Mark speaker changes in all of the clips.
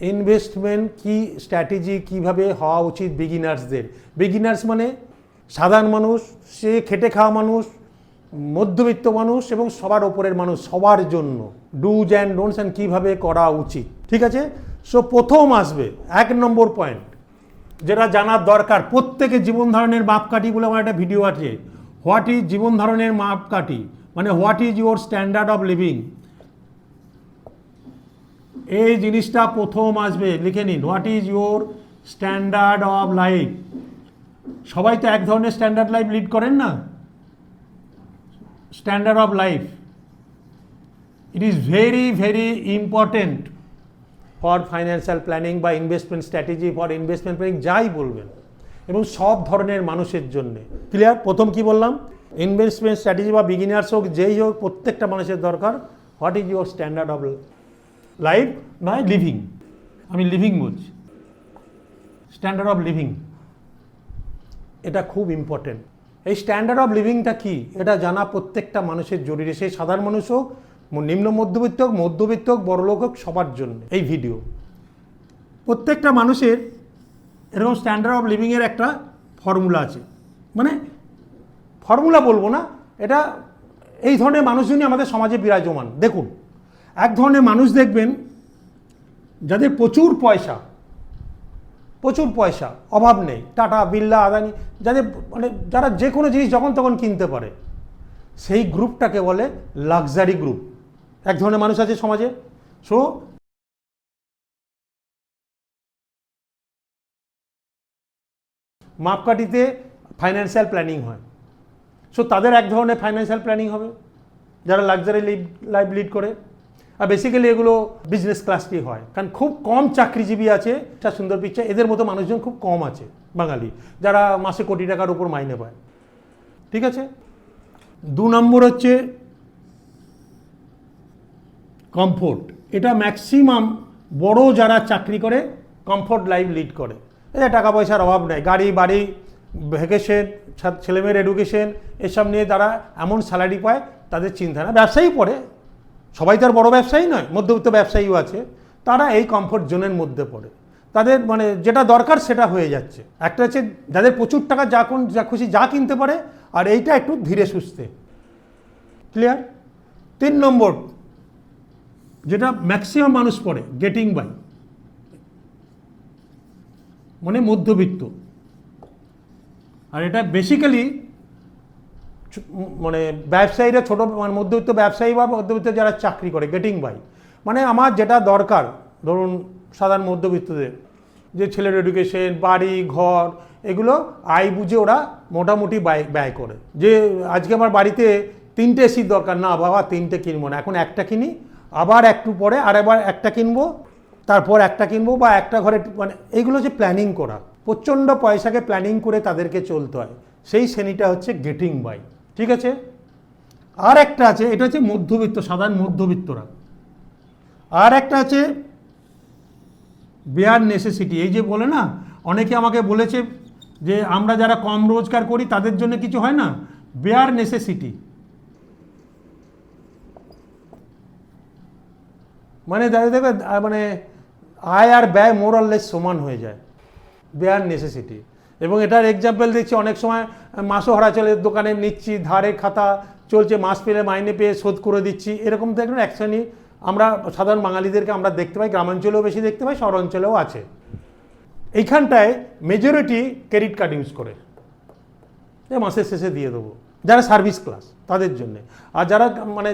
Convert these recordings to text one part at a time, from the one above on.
Speaker 1: Investment কি strategy কীভাবে হওয়া উচিত বিগিনার্সদের বিগিনার্স মানে সাধারণ মানুষ, সে খেটে খাওয়া মানুষ, মধ্যবিত্ত মানুষ এবং সবার ওপরের মানুষ, সবার জন্য। ডুজ অ্যান্ড ডোন্টস অ্যান্ড কীভাবে করা উচিত, ঠিক আছে? সো প্রথম আসবে, এক নম্বর পয়েন্ট যেটা জানার দরকার, প্রত্যেকে জীবন ধারণের মাপকাঠি বলে আমার একটা ভিডিও আছে। হোয়াট ইজ জীবন ধারণের মাপকাঠি? মানে what is your standard of living এই জিনিসটা প্রথম আসবে। লিখে নিন what is your standard of life সবাই তো এক ধরনের স্ট্যান্ডার্ড লাইফ লিড করেন না? Standard of life it is very very important for financial planning বা investment strategy for investment planning যাই বলবেন। এবং সব ধরনের মানুষের জন্য। ক্লিয়ার প্রথম কি বললাম? ইনভেস্টমেন্ট স্ট্র্যাটেজি বা বিগিনার্স হোক, যেই হোক, প্রত্যেকটা মানুষের দরকার। What is your standard of life নয় লিভিং। আমি লিভিং বলছি। Standard of living. এটা খুব ইম্পর্টেন্ট। এই স্ট্যান্ডার্ড অফ লিভিংটা কি? এটা জানা প্রত্যেকটা মানুষের জরুরি। সেই সাধারণ মানুষ হোক নিম্ন মধ্যবিত্ত হোক মধ্যবিত্ত হোক বড়লোক হোক, সবার জন্য এই ভিডিও। প্রত্যেকটা মানুষের এরকম স্ট্যান্ডার্ড অফ লিভিংয়ের একটা ফর্মুলা আছে। মানে ফর্মুলা বলব না, এটা এই ধরনের মানুষজনই আমাদের সমাজে বিরাজমান। দেখুন এক ধরনের মানুষ দেখবেন যাদের প্রচুর পয়সা প্রচুর পয়সা, অভাব নেই, টাটা বিল্লা আদানি, যাদের মানে যারা যে কোনো জিনিস যখন তখন কিনতে পারে। সেই গ্রুপটাকে বলে লাক্সারি গ্রুপ। এক ধরনের মানুষ আছে সমাজে। সো মাপকাঠিতে ফাইন্যান্সিয়াল প্ল্যানিং হয়। সো তাদের এক ধরনের ফাইন্যান্সিয়াল প্ল্যানিং হবে। যারা লাক্সারি লাইফ লিড করে। আর বেসিক্যালি এগুলো বিজনেস ক্লাসটি হয়। কারণ খুব কম চাকরিজীবী আছে একটা সুন্দর পিকচার এদের মতো মানুষজন খুব কম আছে বাঙালি, যারা মাসে কোটি টাকার উপর মাইনে পায়। ঠিক আছে? দু নম্বর হচ্ছে কমফোর্ট এটা ম্যাক্সিমাম বড় যারা চাকরি করে কমফোর্ট লাইফ লিড করে। এদের টাকা পয়সার অভাব নেই। গাড়ি, বাড়ি ভ্যাকেশন ছেলেমেয়ের এডুকেশন এসব নিয়ে তারা এমন স্যালারি পায়, তাদের চিন্তা না। ব্যবসায়ী পড়ে সবাই তো আর বড় ব্যবসায়ী নয়, মধ্যবিত্ত ব্যবসায়ীও আছে। তারা এই কমফোর্ট জোনের মধ্যে পড়ে। তাদের মানে যেটা দরকার সেটা হয়ে যাচ্ছে। একটা হচ্ছে যাদের প্রচুর টাকা যা কোন, যা খুশি যা কিনতে পারে, আর এইটা একটু ধীরে সুস্থে। ক্লিয়ার তিন নম্বর, যেটা ম্যাক্সিমাম মানুষ পড়ে গেটিং বাই মানে মধ্যবিত্ত। আর এটা বেসিক্যালি মানে ব্যবসায়ীরা ছোটো মানে মধ্যবিত্ত ব্যবসায়ী বা মধ্যবিত্ত যারা চাকরি করে গেটিং বাই মানে আমার যেটা দরকার, ধরুন সাধারণ মধ্যবিত্তদের, যে ছেলের এডুকেশন বাড়ি, ঘর, এগুলো আয় বুঝে ওরা মোটামুটি ব্যয় ব্যয় করে। যে আজকে আমার বাড়িতে তিনটে এসির দরকার, না বাবা তিনটে কিনবো না, এখন একটা কিনি, আবার একটু পরে আর এবার একটা কিনবো, তারপর একটা কিনবো বা একটা ঘরে মানে এইগুলো যে প্ল্যানিং করা। প্রচণ্ড পয়সাকে প্ল্যানিং করে তাদেরকে চলতে হয়। সেই শ্রেণীটা হচ্ছে গেটিং বাই ঠিক আছে? আর একটা আছে, এটা হচ্ছে মধ্যবিত্ত, সাধারণ মধ্যবিত্তরা। আর একটা আছে বেয়ার নেসেসিটি এই যে বলে না, অনেকে আমাকে বলেছে যে আমরা যারা কম রোজগার করি, তাদের জন্য কিছু হয় না? বেয়ার নেসেসিটি মানে দাঁড়িয়ে দেখবে মানে আয় আর ব্যয় মোরাললেস সমান হয়ে যায়। বেয়ার নেসেসিটি এবং এটার এক্সাম্পল দেখছি, অনেক সময় মাসও হারা চলে, দোকানে নিচ্ছি, ধারে খাতা চলছে, মাস পেলে মাইনে পেয়ে শোধ করে দিচ্ছি। এরকম তো এক শ্রেণি, আমরা সাধারণ বাঙালিদেরকে আমরা দেখতে পাই, গ্রামাঞ্চলেও বেশি দেখতে পাই, শহরাঞ্চলেও আছে। এইখানটায় মেজরিটি ক্রেডিট কার্ড ইউজ করে। মাসের শেষে দিয়ে দেবো। যারা সার্ভিস ক্লাস তাদের জন্য। আর যারা মানে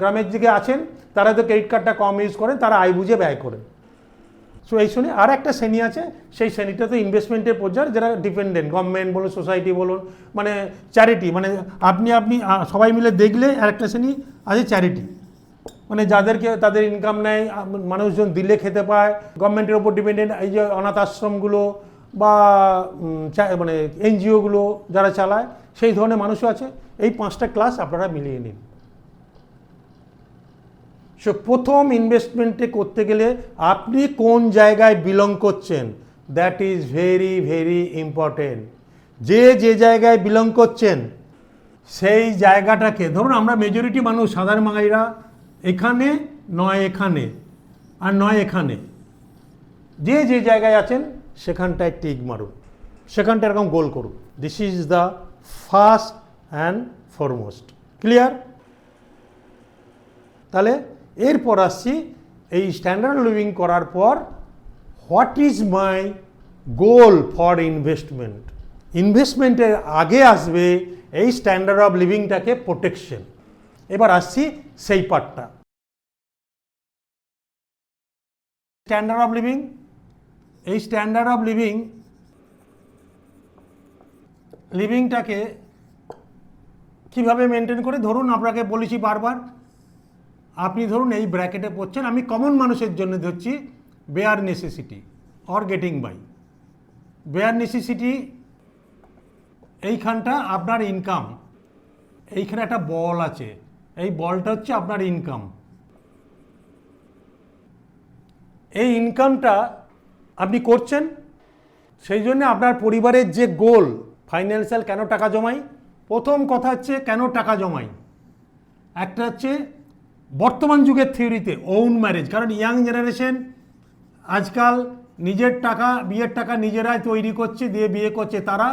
Speaker 1: গ্রামের দিকে আছেন, তারা তো ক্রেডিট কার্ডটা কম ইউজ করেন, তারা আয় বুঝে ব্যয় করেন। সো এই শুনে আর একটা শ্রেণি আছে, সেই শ্রেণীটাতে ইনভেস্টমেন্টের পর্যায়ে যারা ডিপেন্ডেন্ট গভর্নমেন্ট বলুন সোসাইটি বলুন মানে চ্যারিটি মানে আপনি আপনি সবাই মিলে দেখলে আর একটা শ্রেণি আছে চ্যারিটি মানে যাদেরকে, তাদের ইনকাম নেয় মানুষজন দিলে খেতে পায় গভর্নমেন্টের ওপর ডিপেন্ডেন্ট এই যে অনাথ আশ্রমগুলো বা মানে এনজিওগুলো যারা চালায়, সেই ধরনের মানুষও আছে। এই পাঁচটা ক্লাস আপনারা মিলিয়ে নিন। সো প্রথম ইনভেস্টমেন্টে করতে গেলে আপনি কোন জায়গায় বিলং করছেন? That is very very important যে যে জায়গায় বিলং করছেন, সেই জায়গাটাকে, ধরুন আমরা মেজরিটি মানুষ, সাধারণ বাঙালিরা, এখানে, নয় এখানে, আর নয় এখানে। যে যে জায়গায় আছেন, সেখানটায় টিক মারুন। সেখানটা এরকম গোল করুন। This is the first and foremost clear তাহলে এরপর আসছি এই স্ট্যান্ডার্ড লিভিং করার পর what is my goal for investment ইনভেস্টমেন্টের আগে আসবে এই স্ট্যান্ডার্ড অফ লিভিংটাকে প্রোটেকশন এবার আসছি সেই পার্টটা স্ট্যান্ডার্ড অফ লিভিং এই স্ট্যান্ডার্ড অফ লিভিং লিভিংটাকে কীভাবে মেনটেন করে? ধরুন আপনাকে বলেছি বারবার আপনি ধরুন এই ব্র্যাকেটে পড়ছেন, আমি কমন মানুষের জন্য ধরছি bare necessity or getting by bare necessity এইখানটা আপনার ইনকাম এইখানে একটা বল আছে, এই বলটা হচ্ছে আপনার ইনকাম এই ইনকামটা আপনি করছেন, সেই জন্য আপনার পরিবারের যে গোল ফাইন্যান্সিয়াল কেন টাকা জমাই? প্রথম কথা হচ্ছে কেন টাকা জমাই? একটা হচ্ছে বর্তমান যুগের থিওরিতে ওন ম্যারেজ কারণ ইয়াং জেনারেশন আজকাল নিজের টাকা, বিয়ের টাকা নিজেরাই তৈরি করছে, দিয়ে বিয়ে করছে, তারা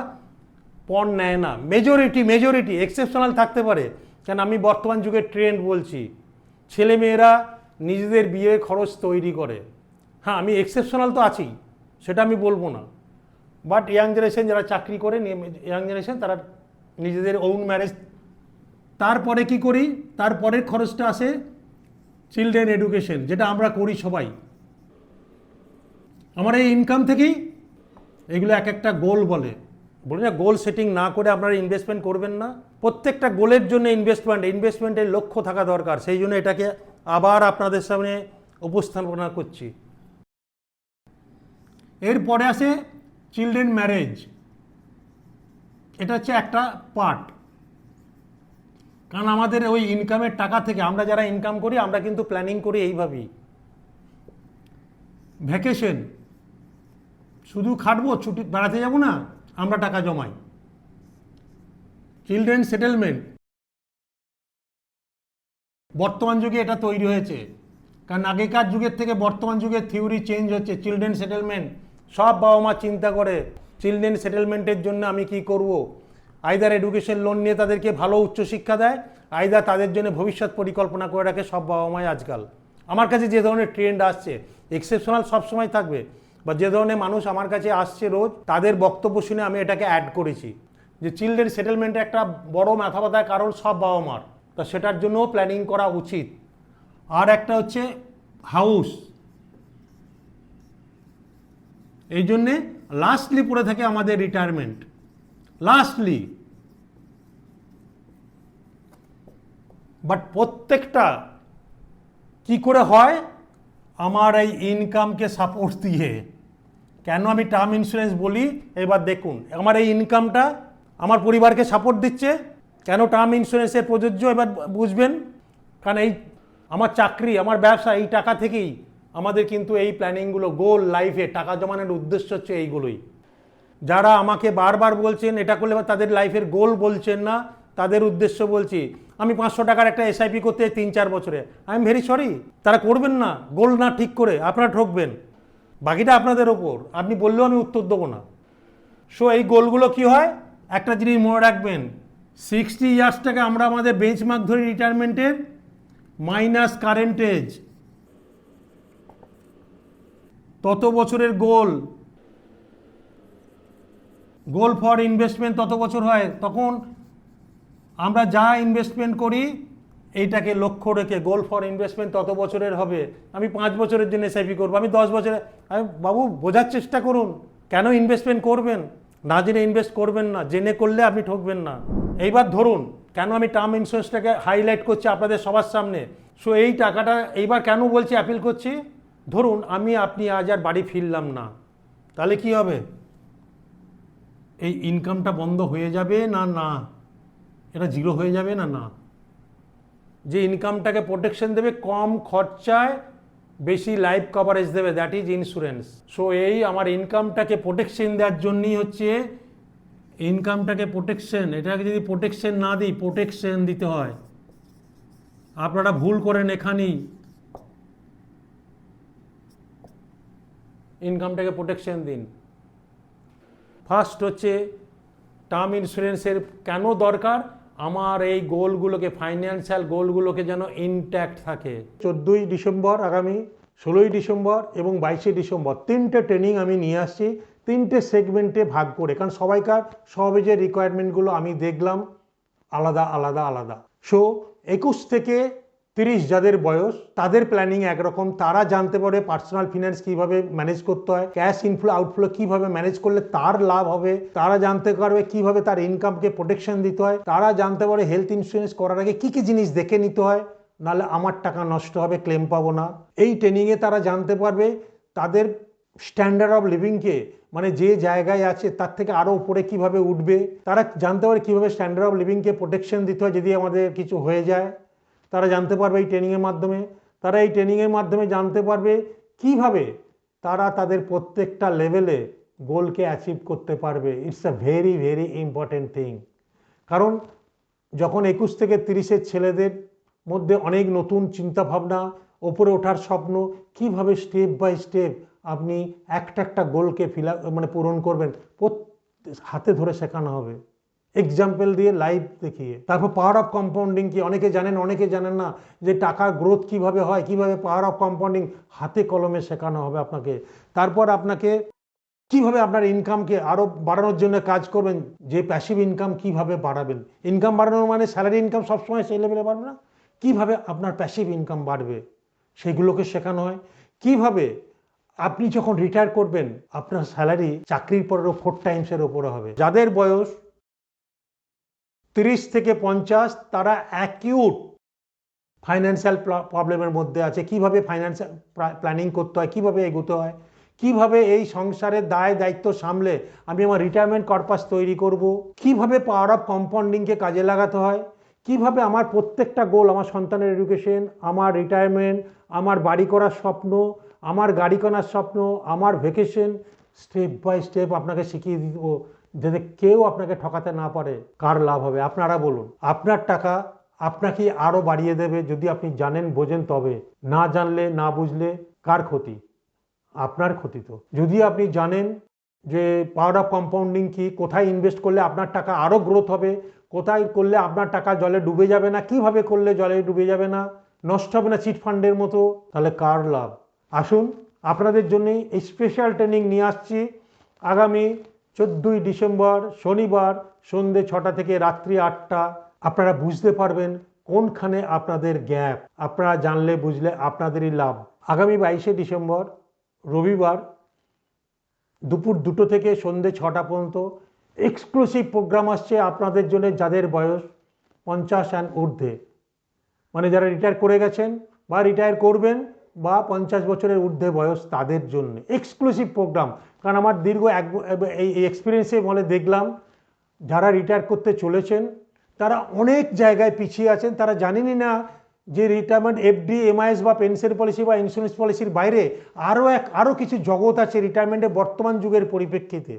Speaker 1: পণ নেয় না। মেজরিটি মেজরিটি এক্সেপশনাল থাকতে পারে। কেন আমি বর্তমান যুগের ট্রেন্ড বলছি। ছেলে মেয়েরা নিজেদের বিয়ের খরচ তৈরি করে। হ্যাঁ আমি এক্সেপশনাল তো আছি, সেটা আমি বলব না। বাট ইয়াং জেনারেশন যারা চাকরি করে ইয়াং জেনারেশন তারা নিজেদের ওন ম্যারেজ তারপরে কি করি? তারপরের খরচটা আসে চিলড্রেন এডুকেশন যেটা আমরা করি সবাই। আমার এই ইনকাম থেকেই এগুলো এক একটা গোল বলে। বলি না গোল সেটিং না করে আপনারা ইনভেস্টমেন্ট করবেন না। প্রত্যেকটা গোলের জন্য ইনভেস্টমেন্ট ইনভেস্টমেন্টের লক্ষ্য থাকা দরকার। সেই জন্য এটাকে আবার আপনাদের সামনে উপস্থাপনা করছি। এরপরে আসে চিলড্রেন ম্যারেজ এটা হচ্ছে একটা পার্ট কারণ আমাদের ওই ইনকামের টাকা থেকে আমরা যারা ইনকাম করি, আমরা কিন্তু প্ল্যানিং করি এইভাবেই। ভ্যাকেশন শুধু খাটবো, ছুটি, বেড়াতে যাব না, আমরা টাকা জমাই। চিলড্রেন সেটেলমেন্ট বর্তমান যুগে এটা তৈরি হয়েছে। কারণ আগেকার যুগের থেকে বর্তমান যুগের থিওরি চেঞ্জ হচ্ছে চিলড্রেন সেটেলমেন্ট সব বাবা মা চিন্তা করে চিলড্রেন সেটেলমেন্টের জন্য আমি কি করব? আইদার এডুকেশন লোন নিয়ে তাদেরকে ভালো উচ্চশিক্ষা দেয়। আইদার তাদের জন্য ভবিষ্যৎ পরিকল্পনা করে রাখে সব বাবা মাই আজকাল। আমার কাছে যে ধরনের ট্রেন্ড আসছে এক্সেপশনাল সবসময় থাকবে, বা যে ধরনের মানুষ আমার কাছে আসছে রোজ, তাদের বক্তব্য শুনে আমি এটাকে অ্যাড করেছি। যে চিলড্রেন সেটেলমেন্টে একটা বড় মাথা ব্যথার কারণ সব বাবা মার তা সেটার জন্যও প্ল্যানিং করা উচিত। আর একটা হচ্ছে হাউস এই জন্যে লাস্টলি পড়ে থাকে আমাদের রিটায়ারমেন্ট লাস্টলি বাট প্রত্যেকটা কি করে হয়? আমার এই ইনকামকে সাপোর্ট দিয়ে। কেন আমি টার্ম ইন্স্যুরেন্স বলি? এবার দেখুন, আমার এই ইনকামটা আমার পরিবারকে সাপোর্ট দিচ্ছে। কেন টার্ম ইন্স্যুরেন্সের প্রযোজ্য? এবার বুঝবেন। কারণ এই আমার চাকরি, আমার ব্যবসা, এই টাকা থেকেই আমাদের কিন্তু এই প্ল্যানিংগুলো গোল লাইফে টাকা জমানোর উদ্দেশ্য হচ্ছে এইগুলোই। যারা আমাকে বারবার বলছেন, এটা করলে তাদের লাইফের গোল বলছেন না, তাদের উদ্দেশ্য বলছি আমি পাঁচশো টাকার একটা এসআইপি করতে তিন চার বছরে। আই এম ভেরি সরি তারা করবেন না, গোল না ঠিক করে আপনারা ঠকবেন। বাকিটা আপনাদের ওপর, আপনি বললেও আমি উত্তর দেবো না। সো এই গোলগুলো কি হয়? একটা জিনিস মনে রাখবেন সিক্সটি ইয়ার্সটাকে আমরা আমাদের বেঞ্চমার্ক ধরি রিটায়ারমেন্টের মাইনাস কারেন্ট এজ তত বছরের গোল। গোল ফর ইনভেস্টমেন্ট তত বছর হয়, তখন আমরা যা ইনভেস্টমেন্ট করি, এইটাকে লক্ষ্য রেখে গোল ফর ইনভেস্টমেন্ট তত বছরের হবে। আমি পাঁচ বছরের জন্য এসআইপি করব, আমি দশ বছরে, আমি, বাবু, বোঝার চেষ্টা করুন, কেন ইনভেস্টমেন্ট করবেন? না জেনে ইনভেস্ট করবেন না, জেনে করলে আপনি ঠকবেন না। এইবার ধরুন, কেন আমি টার্ম ইন্স্যুরেন্সটাকে হাইলাইট করছি আপনাদের সবার সামনে? সো এই টাকাটা এইবার কেন বলছি অ্যাপিল করছি? ধরুন, আমি আপনি আজ আর বাড়ি ফিরলাম না। তাহলে কি হবে? এই ইনকামটা বন্ধ হয়ে যাবে না না? এটা জিরো হয়ে যাবে না না? যে ইনকামটাকে প্রোটেকশন দেবে, কম খরচায় বেশি লাইফ কভারেজ দেবে দ্যাট ইজ ইন্স্যুরেন্স সো এই আমার ইনকামটাকে প্রোটেকশন দেওয়ার জন্যই হচ্ছে ইনকামটাকে প্রোটেকশন এটাকে যদি প্রোটেকশন না দিই প্রোটেকশন দিতে হয়। আপনারা ভুল করেন এখানেই। ইনকামটাকে প্রোটেকশন দিন। ফার্স্ট হচ্ছে টার্ম ইন্স্যুরেন্সের কেন দরকার? আমার এই গোলগুলোকে ফাইন্যান্সিয়াল গোলগুলোকে যেন ইনট্যাক্ট থাকে। চোদ্দই ডিসেম্বর আগামী, ষোলোই ডিসেম্বর এবং বাইশে ডিসেম্বর তিনটে ট্রেনিং আমি নিয়ে আসছি, তিনটে সেগমেন্টে ভাগ করে। কারণ সবাইকার সবে যে রিকোয়ারমেন্টগুলো আমি দেখলাম, আলাদা আলাদা আলাদা। সো একুশ থেকে তিরিশ যাদের বয়স, তাদের প্ল্যানিং একরকম। তারা জানতে পারে পার্সোনাল ফিনান্স কীভাবে ম্যানেজ করতে হয় ক্যাশ ইনফ্লো আউটফ্লো কীভাবে ম্যানেজ করলে তার লাভ হবে। তারা জানতে পারবে কীভাবে তার ইনকামকে প্রোটেকশন দিতে হয়। তারা জানতে পারে হেলথ ইন্স্যুরেন্স করার আগে কী কী জিনিস দেখে নিতে হয়। নাহলে আমার টাকা নষ্ট হবে ক্লেম পাবো না। এই ট্রেনিংয়ে তারা জানতে পারবে তাদের স্ট্যান্ডার্ড অফ লিভিংকে মানে যে জায়গায় আছে তার থেকে আরও উপরে কীভাবে উঠবে। তারা জানতে পারে কীভাবে স্ট্যান্ডার্ড অফ লিভিংকে প্রোটেকশন দিতে হয় যদি আমাদের কিছু হয়ে যায়। তারা জানতে পারবে এই ট্রেনিংয়ের মাধ্যমে, তারা এই ট্রেনিংয়ের মাধ্যমে জানতে পারবে কীভাবে তারা তাদের প্রত্যেকটা লেভেলে গোলকে অ্যাচিভ করতে পারবে। It's a very very important thing কারণ যখন একুশ থেকে তিরিশের ছেলেদের মধ্যে অনেক নতুন চিন্তাভাবনা, ওপরে ওঠার স্বপ্ন, কীভাবে স্টেপ বাই স্টেপ আপনি একটা একটা গোলকে ফিল মানে পূরণ করবেন হাতে ধরে শেখানো হবে। এক্সাম্পল দিয়ে লাইভ দেখিয়ে। তারপর পাওয়ার অফ কম্পাউন্ডিং কি? অনেকে জানেন অনেকে জানেন না যে টাকার গ্রোথ কীভাবে হয়, কীভাবে পাওয়ার অফ কম্পাউন্ডিং হাতে কলমে শেখানো হবে আপনাকে। তারপর আপনাকে কীভাবে আপনার ইনকামকে আরও বাড়ানোর জন্য কাজ করবেন, যে প্যাসিভ ইনকাম কীভাবে বাড়াবেন? ইনকাম বাড়ানোর মানে স্যালারি ইনকাম সবসময় সেই লেভেলে বাড়বে না? কীভাবে আপনার প্যাসিভ ইনকাম বাড়বে? সেগুলোকে শেখানো হয়। কীভাবে আপনি যখন রিটায়ার করবেন, আপনার স্যালারি চাকরির পরেরও ফোর টাইমসের ওপরে হবে। যাদের বয়স তিরিশ থেকে পঞ্চাশ, তারা অ্যাকিউট ফাইন্যান্সিয়াল প্রবলেমের মধ্যে আছে। কীভাবে ফাইন্যান্সিয়াল প্ল্যানিং করতে হয়, কীভাবে এগোতে হয়, কীভাবে এই সংসারের দায়, দায়িত্ব সামলে আমি আমার রিটায়ারমেন্ট কর্পাস তৈরি করব, কীভাবে পাওয়ার অফ কম্পাউন্ডিংকে কাজে লাগাতে হয়, কীভাবে আমার প্রত্যেকটা গোল আমার সন্তানের এডুকেশন আমার রিটায়ারমেন্ট আমার বাড়ি করার স্বপ্ন, আমার গাড়ি কেনার স্বপ্ন, আমার ভেকেশন স্টেপ বাই স্টেপ আপনাকে শিখিয়ে দিব। যাতে কেউ আপনাকে ঠকাতে না পারে, কার লাভ হবে? আপনারা বলুন। আপনার টাকা আপনাকে আরও বাড়িয়ে দেবে যদি আপনি জানেন, বোঝেন তবে। না জানলে, না বুঝলে কার ক্ষতি? আপনার ক্ষতি তো। যদি আপনি জানেন যে পাওয়ার অফ কম্পাউন্ডিং কি, কোথায় ইনভেস্ট করলে আপনার টাকা আরও গ্রোথ হবে, কোথায় করলে আপনার টাকা জলে ডুবে যাবে না, কীভাবে করলে জলে ডুবে যাবে না, নষ্ট হবে না চিট ফান্ডের মতো, তাহলে কার লাভ? আসুন, আপনাদের জন্য স্পেশাল ট্রেনিং নিয়ে আসছি। আগামী চোদ্দোই ডিসেম্বর শনিবার সন্ধে ছটা থেকে রাত্রি আটটা। আপনারা বুঝতে পারবেন কোনখানে আপনাদের গ্যাপ। আপনারা জানলে, বুঝলে আপনাদেরই লাভ। আগামী বাইশে ডিসেম্বর, রবিবার দুপুর দুটো থেকে সন্ধে ছটা পর্যন্ত এক্সক্লুসিভ প্রোগ্রাম আসছে আপনাদের জন্য যাদের বয়স পঞ্চাশ অ্যান্ড ঊর্ধ্বে। মানে যারা রিটায়ার করে গেছেন বা রিটায়ার করবেন বা পঞ্চাশ বছরের ঊর্ধ্বে বয়স তাদের জন্য। এক্সক্লুসিভ প্রোগ্রাম কারণ আমার দীর্ঘ এক এই এক্সপিরিয়েন্সে বলে দেখলাম, যারা রিটায়ার করতে চলেছেন, তারা অনেক জায়গায় পিছিয়ে আছেন, তারা জানেনই না যে রিটায়ারমেন্ট এফডি এমআইএস বা পেনশন পলিসি বা ইন্স্যুরেন্স পলিসির বাইরে আরও এক আরও কিছু জগৎ আছে রিটায়ারমেন্টে বর্তমান যুগের পরিপ্রেক্ষিতে।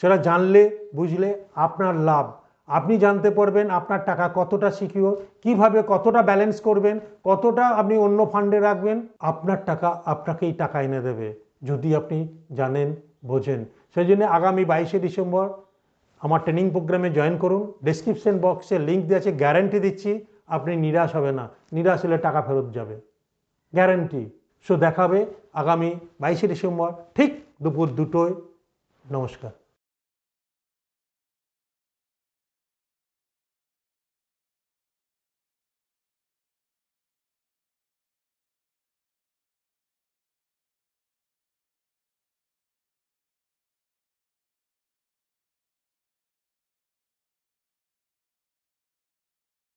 Speaker 1: সেটা জানলে, বুঝলে আপনার লাভ। আপনি জানতে পারবেন আপনার টাকা কতটা সিকিউর কীভাবে কতটা ব্যালেন্স করবেন, কতটা আপনি অন্য ফান্ডে রাখবেন, আপনার টাকা আপনাকেই টাকা এনে দেবে। যদি আপনি জানেন, বোঝেন। সেই জন্য আগামী বাইশে ডিসেম্বর আমার ট্রেনিং প্রোগ্রামে জয়েন করুন। ডেসক্রিপশন বক্সে লিঙ্ক দিয়ে আছে, গ্যারেন্টি দিচ্ছি, আপনি নিরাশ হবে না। নিরাশ হলে টাকা ফেরত যাবে। গ্যারেন্টি। সো দেখাবে আগামী বাইশে ডিসেম্বর, ঠিক দুপুর দুটোয়। নমস্কার।